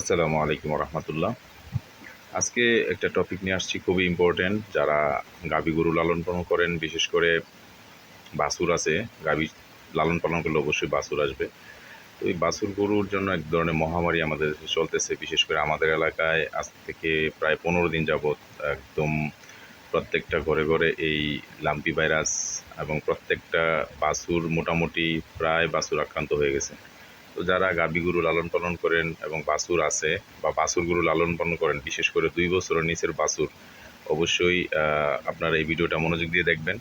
আসসালামু আলাইকুম রহমতুল্লাহ আজকে একটা টপিক নিয়ে আসছি খুবই ইম্পর্টেন্ট যারা গাভী গরু লালন পালন করেন, বিশেষ করে বাছুর আছে, গাভী লালন পালন করলে অবশ্যই বাছুর আসবে। তো এই বাছুর গরুর জন্য এক ধরনের মহামারী আমাদের চলতেছে, বিশেষ করে আমাদের এলাকায় আজ থেকে প্রায় পনেরো দিন যাবৎ একদম প্রত্যেকটা ঘরে ঘরে এই লাম্পি ভাইরাস এবং প্রত্যেকটা বাছুর মোটামুটি প্রায় বাছুর আক্রান্ত হয়ে গেছে। যারা গাভী গরু লালন পালন করেন এবং বাছুর আছে বা বাছুর গরু লালন পালন করেন, বিশেষ করে দুই বছরের নিচের বাছুর, অবশ্যই আপনারা এই ভিডিওটা মনোযোগ দিয়ে দেখবেন।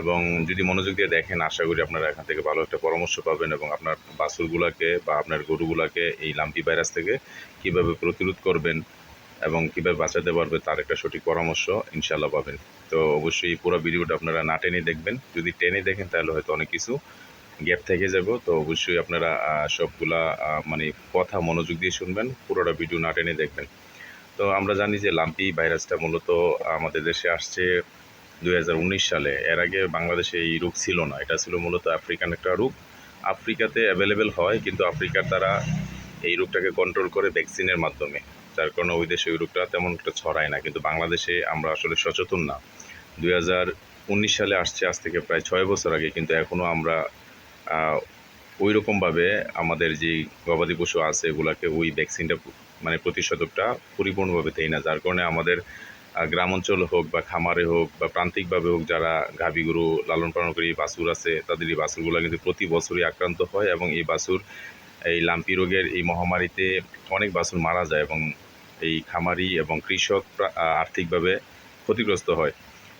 এবং যদি মনোযোগ দিয়ে দেখেন, আশা করি আপনারা এখান থেকে ভালো একটা পরামর্শ পাবেন এবং আপনার বাছুরগুলাকে বা আপনার গরুগুলাকে এই লাম্পি ভাইরাস থেকে কীভাবে প্রতিরোধ করবেন এবং কীভাবে বাঁচাতে পারবে তার একটা সঠিক পরামর্শ ইনশাল্লাহ পাবেন। তো অবশ্যই পুরো ভিডিওটা আপনারা না টেনে দেখবেন। যদি টেনে দেখেন, তাহলে হয়তো অনেক কিছু গ্যাপ থেকে যাব। তো অবশ্যই আপনারা সবগুলা মানে কথা মনোযোগ দিয়ে শুনবেন, পুরোটা ভিডিও না টেনে দেখবেন। তো আমরা জানি যে লাম্পি ভাইরাসটা মূলত আমাদের দেশে আসছে দুই হাজার উনিশ সালে। এর আগে বাংলাদেশে এই রোগ ছিল না, এটা ছিল মূলত আফ্রিকান একটা রোগ। আফ্রিকাতে অ্যাভেলেবেল হয়, কিন্তু আফ্রিকার তারা এই রোগটাকে কন্ট্রোল করে ভ্যাকসিনের মাধ্যমে। যার কারণে ওই দেশে ওই রোগটা তেমন একটা ছড়ায় না, কিন্তু বাংলাদেশে আমরা আসলে সচেতন না। দুই হাজার উনিশ সালে আসছে, আজ থেকে প্রায় ছয় বছর আগে, কিন্তু এখনও আমরা ওই রকমভাবে আমাদের যে গবাদি পশু আছে, এগুলাকে ওই ভ্যাকসিনটা মানে প্রতিষেধকটা পরিপূর্ণভাবে দেয় না। যার কারণে আমাদের গ্রাম অঞ্চল হোক বা খামারে হোক বা প্রান্তিকভাবে হোক যারা গাভী গরু লালন পালন করি বাছুর আছে, তাদের এই বাছুরগুলো কিন্তু প্রতি বছরই আক্রান্ত হয় এবং এই বাছুর, এই লাম্পি রোগের এই মহামারীতে অনেক বাছুর মারা যায় এবং এই খামারি এবং কৃষক আর্থিকভাবে ক্ষতিগ্রস্ত হয়।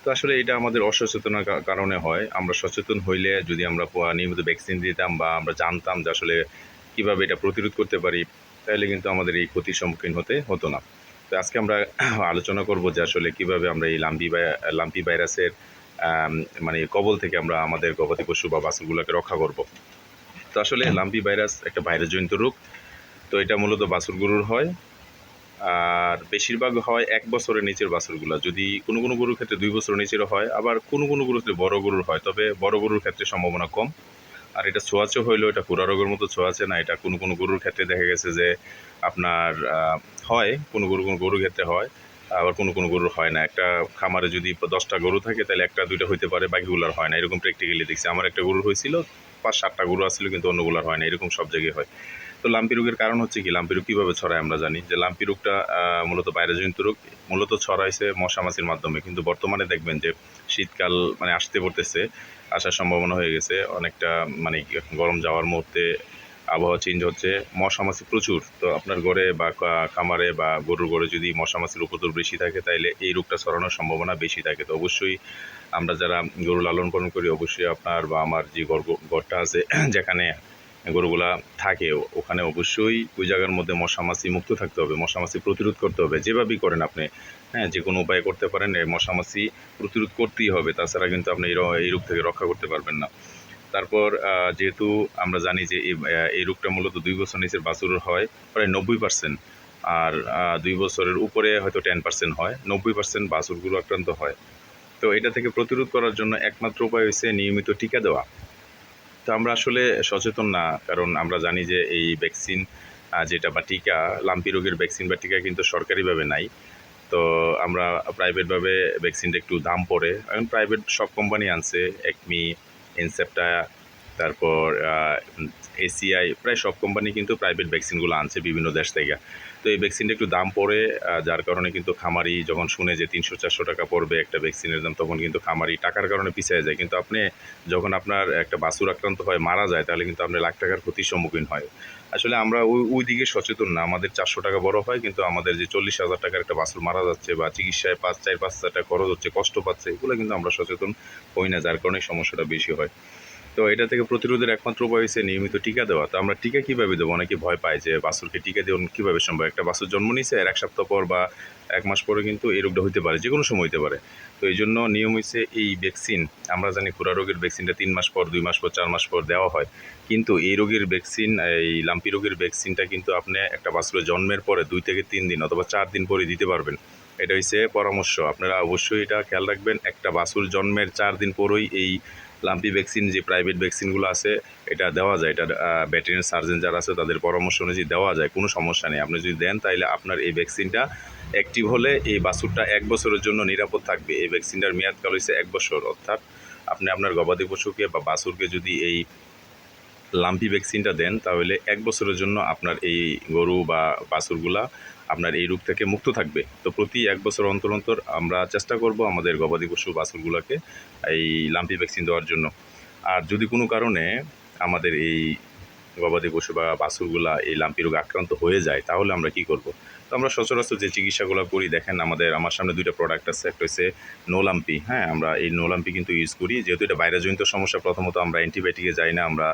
আসলে এটা আমাদের অসচেতনার কারণে হয়। আমরা সচেতন হইলে যদি আমরা নিয়মিত ভ্যাকসিন দিতাম বা আমরা জানতাম যে আসলে কীভাবে এটা প্রতিরোধ করতে পারি তাহলে কিন্তু আমাদের এই ক্ষতির সম্মুখীন হতে হতো না। তো আজকে আমরা আলোচনা করব যে আসলে কীভাবে আমরা এই লাম্পি লাম্পি ভাইরাসের মানে কবল থেকে আমরা আমাদের গবাদি পশু বা বাছুরগুলোকে রক্ষা করব। তো আসলে লাম্পি ভাইরাস একটা ভাইরাসজনিত রোগ। তো এটা মূলত বাছুর গরুর হয়। আর বেশিরভাগ হয় এক বছরের নিচের বাছুরগুলো। যদি কোনো কোনো গরুর ক্ষেত্রে দুই বছরের নিচেরও হয়, আবার কোনো কোনো ক্ষেত্রে বড় গরুর হয়। তবে বড় গরুর ক্ষেত্রে সম্ভাবনা কম। আর এটা ছোঁয়াচে হইলেও এটা পুরা রোগের মতো ছোঁয়াচে না। এটা কোনো কোনো গরুর ক্ষেত্রে দেখা গেছে যে আপনার হয়, কোনো গরু কোনো গরুর ক্ষেত্রে হয়, আবার কোনো কোনো গরুর হয় না। একটা খামারে যদি দশটা গরু থাকে, তাহলে একটা, দুইটা হইতে পারে, বাকিগুলোর হয় না। এরকম প্র্যাকটিক্যালি দেখছি। আমার একটা গরুর হয়েছিল পাঁচ সাতটা গরু আসছিল কিন্তু অন্যগুলোর হয় না। এরকম সব জায়গায় হয়। তো লাম্পি রোগের কারণ হচ্ছে কি? লাম্পি রোগ কীভাবে ছড়ায় আমরা জানি? যে লাম্পি রোগটা মূলত বাইরেজনিত রোগ, মূলত ছড়াইছে মশা মাছির মাধ্যমে। কিন্তু বর্তমানে দেখবেন যে শীতকাল মানে আসতে পড়তেছে, আসার সম্ভাবনা হয়ে গেছে। অনেকটা মানে গরম যাওয়ার মুহূর্তে আবহাওয়া চেঞ্জ হচ্ছে। মশা মাছি প্রচুর। তো আপনার ঘরে বা খামারে বা গরুর ঘরে যদি মশা মাছির উপদ্রব বেশি থাকে, তাইলে এই রোগটা ছড়ানোর সম্ভাবনা বেশি থাকে। তো অবশ্যই আমরা যারা গরু লালন পালন করি, অবশ্যই আপনার বা আমার যে ঘর ঘরটা আছে, যেখানে গরুগুলা থাকে, ওখানে অবশ্যই ওই জায়গার মধ্যে মশা মাছি মুক্ত থাকতে হবে, মশা মাছি প্রতিরোধ করতে হবে, যেভাবেই করেন আপনি হ্যাঁ যে কোনো উপায় করতে পারেন, এই মশা মাছি প্রতিরোধ করতেই হবে, তাছাড়া কিন্তু আপনি এই রোগ থেকে রক্ষা করতে পারবেন না। তারপর যেহেতু আমরা জানি যে এই এই রোগটা মূলত দুই বছর নিচের বাছুর হয়, প্রায় নব্বই পার্সেন্ট আর দুই বছরের উপরে হয়তো টেন পার্সেন্ট হয়, নব্বই পার্সেন্ট বাছুরগুলো আক্রান্ত হয়। তো এটা থেকে প্রতিরোধ করার জন্য একমাত্র উপায় হচ্ছে নিয়মিত টিকা দেওয়া। তো আমরা আসলে সচেতন না, কারণ আমরা জানি যে এই ভ্যাকসিন যেটা বা টিকা, লাম্পি রোগের ভ্যাকসিন বা টিকা কিন্তু সরকারিভাবে নাই। তো আমরা প্রাইভেটভাবে ভ্যাকসিনটা একটু দাম পড়ে। এখন প্রাইভেট সব কোম্পানি আনছে একমি এনসেপ্টা তারপর এসিআই, প্রায় সব কোম্পানি কিন্তু প্রাইভেট ভ্যাকসিনগুলো আনছে বিভিন্ন দেশ থেকে। তো এই ভ্যাকসিনটা একটু দাম পড়ে যার কারণে কিন্তু খামারি যখন শুনে যে তিনশো, চারশো টাকা পড়বে একটা ভ্যাকসিনের দাম, তখন কিন্তু খামারি টাকার কারণে পিছিয়ে যায়। কিন্তু আপনি যখন আপনার একটা বাছুর আক্রান্ত হয় মারা যায়, তাহলে কিন্তু আপনি লাখ টাকার ক্ষতির সম্মুখীন হয়। আসলে আমরা ওই ওই দিকে সচেতন না। আমাদের চারশো টাকা বড় হয়, কিন্তু আমাদের যে চল্লিশ হাজার টাকার একটা বাছুর মারা যাচ্ছে বা চিকিৎসায় পাঁচ, চার, পাঁচ হাজার টাকা খরচ হচ্ছে, কষ্ট পাচ্ছে, এগুলো কিন্তু আমরা সচেতন হই না, যার কারণে সমস্যাটা বেশি হয়। তো এটা থেকে প্রতিরোধের একমাত্র উপায় হচ্ছে নিয়মিত টিকা দেওয়া। তো আমরা টিকা কীভাবে দেবো? অনেকে ভয় পায় যে বাসুরকে টিকা দেওয়া কীভাবে সম্ভব? একটা বাসুর জন্ম নিছে আর এক সপ্তাহ পর বা এক মাস পরে কিন্তু এই রোগটা হইতে পারে যে কোনো সময় হইতে পারে। তো এই জন্য নিয়ম হচ্ছে এই ভ্যাকসিন আমরা জানি খুরা রোগের ভ্যাকসিনটা তিন মাস পর, দুই মাস পর, চার মাস পর দেওয়া হয়। কিন্তু এই রোগের ভ্যাকসিন এই লাম্পি রোগের ভ্যাকসিনটা কিন্তু আপনি একটা বাছুরের জন্মের পরে দুই থেকে তিন দিন অথবা চার দিন পরে দিতে পারবেন। এটা হচ্ছে পরামর্শ। আপনারা অবশ্যই এটা খেয়াল রাখবেন, একটা বাসুর জন্মের চার দিন পরই এই লাম্পি ভ্যাকসিন যে প্রাইভেট ভ্যাকসিনগুলো আছে, এটা দেওয়া যায়। এটা ভেটেরিনারি সার্জন যারা আছে, তাদের পরামর্শ অনুযায়ী দেওয়া যায়, কোনো সমস্যা নেই। আপনি যদি দেন তাহলে আপনার এই ভ্যাকসিনটা অ্যাক্টিভ হলে এই বাছুরটা এক বছরের জন্য নিরাপদ থাকবে। এই ভ্যাকসিনটার মেয়াদকাল হয়েছে এক বছর, অর্থাৎ আপনি আপনার গবাদি পশুকে বা বাছুরকে যদি এই লাম্পি ভ্যাকসিনটা দেন, তাহলে এক বছরের জন্য আপনার এই গরু বা বাছুরগুলা আপনার এই রোগ থেকে মুক্ত থাকবে। তো প্রতি এক বছর অন্তর অন্তর আমরা চেষ্টা করব আমাদের গবাদি পশু বাছুরগুলোকে এই লাম্পি ভ্যাকসিন দেওয়ার জন্য। আর যদি কোনো কারণে আমাদের এই গবাদি পশু বা বাছুরগুলা এই লাম্পি রোগে আক্রান্ত হয়ে যায়, তাহলে আমরা কি করব? তো আমরা সচরাচর যে চিকিৎসাগুলো করি, দেখেন আমাদের, আমার সামনে দুইটা প্রোডাক্ট আছে, একটা হচ্ছে নোলাম্পি হ্যাঁ? আমরা এই নোলাম্পি কিন্তু ইউজ করি, যেহেতু এটা ভাইরাসজনিত সমস্যা, প্রথমত আমরা অ্যান্টিবায়োটিকে যাই না, আমরা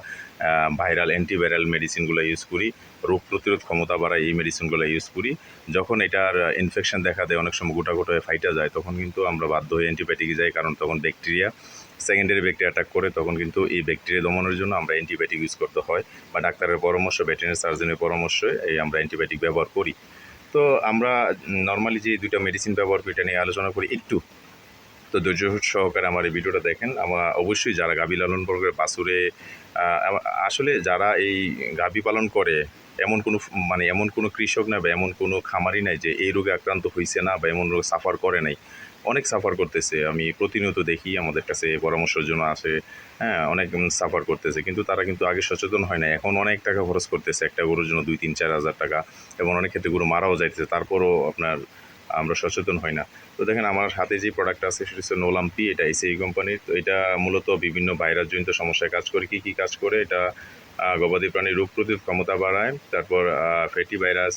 ভাইরাল অ্যান্টিভাইরাল মেডিসিনগুলো ইউজ করি, রোগ প্রতিরোধ ক্ষমতা বাড়ায় এই মেডিসিনগুলো ইউজ করি। যখন এটার ইনফেকশন দেখা দেয়, অনেক সময় গোটা গোটা ফাইটা যায়, তখন কিন্তু আমরা বাধ্য হয়ে অ্যান্টিবায়োটিকে যাই, কারণ তখন ব্যাকটেরিয়া সেকেন্ডারি ব্যাকটেরিয়া অ্যাটাক করে, তখন কিন্তু এই ব্যাকটেরিয়া দমনের জন্য আমরা অ্যান্টিবায়োটিক ইউজ করতে হয়। বা ডাক্তারের পরামর্শ ভেটেরিনারি সার্জনের পরামর্শে এই আমরা অ্যান্টিবায়োটিক ব্যবহার করি। তো আমরা নর্মালি যে দুইটা মেডিসিন ব্যবহার করি, এটা নিয়ে আলোচনা করি একটু। তো ধৈর্য সহকারে আমার এই ভিডিওটা দেখেন। আমরা অবশ্যই যারা গাভী লালন করে বাসুরে আসলে যারা এই গাভী পালন করে, এমন কোনো মানে এমন কোনো কৃষক না বা এমন কোনো খামারি নাই যে এই রোগে আক্রান্ত হয়েছে না বা এমন রোগ সাফার করে নাই। অনেক সাফার করতেছে। আমি প্রতিনিয়ত দেখি আমাদের কাছে পরামর্শের জন্য আসে। হ্যাঁ অনেক সাফার করতেছে। কিন্তু তারা কিন্তু আগে সচেতন হয় না এখন অনেক টাকা খরচ করতেছে একটা গরুর জন্য দুই, তিন, চার হাজার টাকা এবং অনেক ক্ষেত্রে গরু মারাও যাইতেছে। তারপরও আপনার আমরা সচেতন হই না। তো দেখেন, আমার হাতে যে প্রোডাক্ট আছে, সেটা হচ্ছে নোলাম্পি এটা এসিআই কোম্পানির তো এটা মূলত বিভিন্ন ভাইরাসজনিত সমস্যায় কাজ করে। কী কী কাজ করে? এটা গবাদি প্রাণীর রোগ প্রতিরোধ ক্ষমতা বাড়ায়। তারপর ফ্যাটি ভাইরাস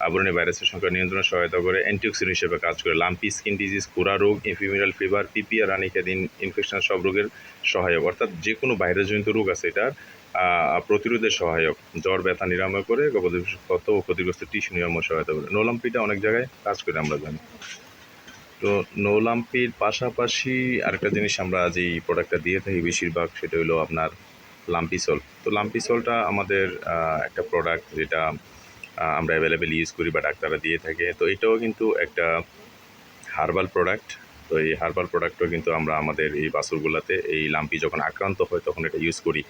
আবরণী ভাইরাসের সংখ্যা নিয়ন্ত্রণে সহায়তা করে অ্যান্টিঅক্সিডেন্ট হিসেবে কাজ করে। লাম্পি স্কিন ডিজিজ খুরা রোগ ইনফিমিরাল ফিভার পিপি আর রানিকাদিন ইনফেকশন সব রোগের সহায়ক। অর্থাৎ যে কোনো ভাইরাসজনিত রোগ আছে এটার আহ, প্রতিরোধের সহায়ক। জ্বর ব্যথা নিরাময় করে ক্ষত ও ক্ষতিগ্রস্ত টিস্যু নিরাময় সহায়তা করে। নোলাম্পিটা অনেক জায়গায় কাজ করে আমরা জানি। তো নোলাম্পির পাশাপাশি আরেকটা জিনিস আমরা যেই প্রোডাক্টটা দিয়ে থাকি বেশিরভাগ সেটা হলো আপনার লাম্পিসল তো লাম্পিসলটা আমাদের একটা প্রোডাক্ট যেটা আমরা অ্যাভেলেবেল ইউজ করি বা ডাক্তাররা দিয়ে থাকে। তো এটাও কিন্তু একটা হার্বাল প্রোডাক্ট তো এই হার্বাল প্রোডাক্টও কিন্তু আমরা আমাদের এই বাছুরগুলোতে, এই লাম্পি যখন আক্রান্ত হয় তখন এটা ইউজ করি।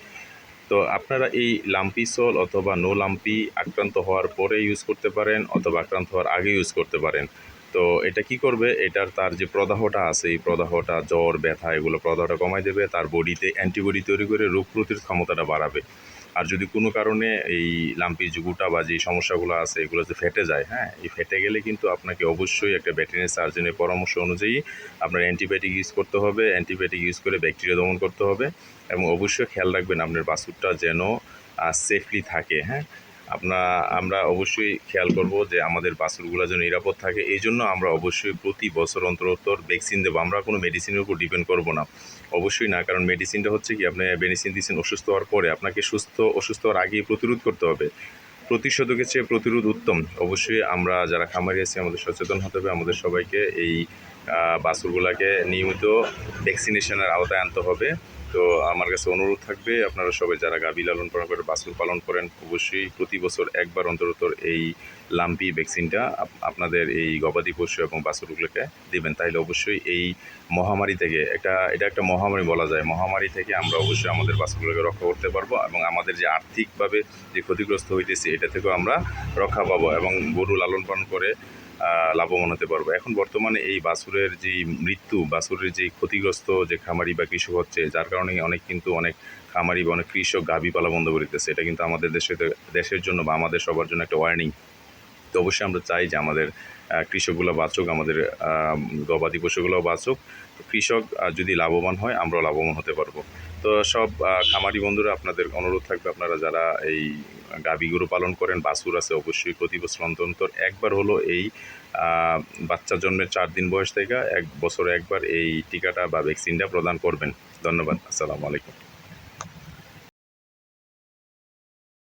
তো আপনারা এই লাম্পি সোল অথবা নো লাম্পি আক্রান্ত হওয়ার পরে ইউজ করতে পারেন অথবা আক্রান্ত হওয়ার আগে ইউজ করতে পারেন। তো এটা কি করবে? এটার তার যে প্রদাহটা আছে, এই প্রদাহটা, জ্বর, ব্যথা, এগুলো প্রদাহটা কমাই দেবে। তার বডিতে অ্যান্টিবডি তৈরি করে রোগ প্রতিরোধ ক্ষমতাটা বাড়াবে। আর যদি কোনো কারণে এই লাম্পি জুগুটা বা যে সমস্যাগুলো আছে, এগুলো যে ফেটে যায় হ্যাঁ এই ফেটে গেলে কিন্তু আপনাকে অবশ্যই একটা ভেটেরিনারি সার্জনের পরামর্শ অনুযায়ী আপনার অ্যান্টিবায়োটিক ইউজ করতে হবে। অ্যান্টিবায়োটিক ইউজ করে ব্যাকটেরিয়া দমন করতে হবে এবং অবশ্যই খেয়াল রাখবেন আপনার বাছুরটা যেন সেফলি থাকে হ্যাঁ। আপনার আমরা অবশ্যই খেয়াল করব যে আমাদের বাছুরগুলো যেন নিরাপদ থাকে। এই জন্য আমরা অবশ্যই প্রতি বছর অন্তর অন্তর ভ্যাকসিন দেবো। আমরা কোনো মেডিসিনের উপর ডিপেন্ড করব না। অবশ্যই না, কারণ মেডিসিনটা হচ্ছে কি, আপনি মেডিসিন দিচ্ছেন অসুস্থ হওয়ার পরে আপনাকে সুস্থ, অসুস্থ হওয়ার আগেই প্রতিরোধ করতে হবে। প্রতিষেধকের চেয়ে প্রতিরোধ উত্তম। অবশ্যই আমরা যারা খামারি আছি, আমাদের সচেতন হতে হবে। আমাদের সবাইকে এই বাছুরগুলাকে নিয়মিত ভ্যাকসিনেশনের আওতায় আনতে হবে। তো আমার কাছে অনুরোধ থাকবে, আপনারা সবাই যারা গাভী লালন পালন করে বাছুর পালন করেন, অবশ্যই প্রতি বছর একবার অন্তর অন্তর এই লাম্পি ভ্যাকসিনটা আপ- আপনাদের এই গবাদি পশু এবং বাছুরগুলোকে দেবেন। তাইলে অবশ্যই এই মহামারী থেকে একটা, এটা একটা মহামারী বলা যায়। মহামারী থেকে আমরা অবশ্যই আমাদের বাছুরগুলোকে রক্ষা করতে পারব এবং আমাদের যে আর্থিকভাবে যে ক্ষতিগ্রস্ত হইতেছে, এটা থেকেও আমরা রক্ষা পাবো এবং গরু লালন পালন করে লাভবান হতে পারব। এখন বর্তমানে এই বাছুরের যে মৃত্যু বাছুরের যে ক্ষতিগ্রস্ত যে খামারি বা কৃষক হচ্ছে, যার কারণে অনেক কিন্তু অনেক খামারি বা অনেক কৃষক গাভী পালা বন্ধ করে এটা কিন্তু আমাদের দেশে দেশের জন্য বা আমাদের সবার জন্য একটা ওয়ার্নিং তো অবশ্যই আমরা চাই যে আমাদের কৃষকগুলো বাঁচুক, আমাদের গবাদি পশুগুলো বাঁচুক। কৃষক যদি লাভবান হয়, আমরাও লাভবান হতে পারব। তো সব খামারি বন্ধুরা আপনাদের অনুরোধ থাকবে আপনারা যারা এই গাভী গরু পালন করেন, বাছুর আছে অবশ্যই প্রতি বছর অন্তর একবার হলো এই বাচ্চা জন্মের চার দিন বয়স থেকে এক বছরে একবার এই টিকাটা বা ভ্যাকসিনটা প্রদান করবেন। ধন্যবাদ, আসসালামু আলাইকুম।